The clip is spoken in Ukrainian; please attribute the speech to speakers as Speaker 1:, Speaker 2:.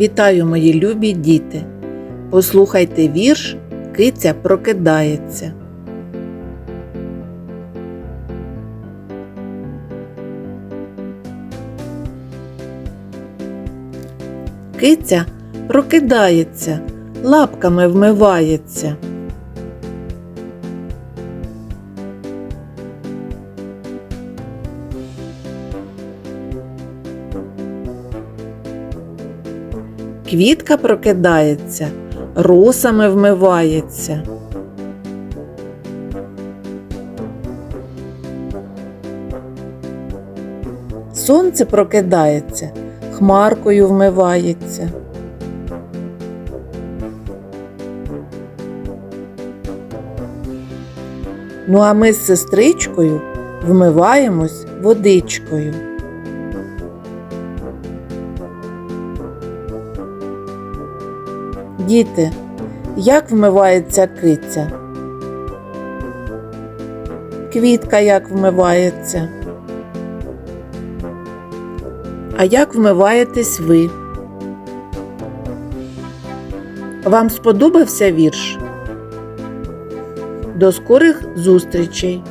Speaker 1: Вітаю, мої любі діти! Послухайте вірш Киця прокидається. Киця прокидається, лапками вмивається. Квітка прокидається, росами вмивається. Сонце прокидається, хмаркою вмивається. Ну а ми з сестричкою вмиваємось водичкою. Діти, як вмивається киця? Квітка як вмивається? А як вмиваєтесь ви? Вам сподобався вірш? До скорих зустрічей!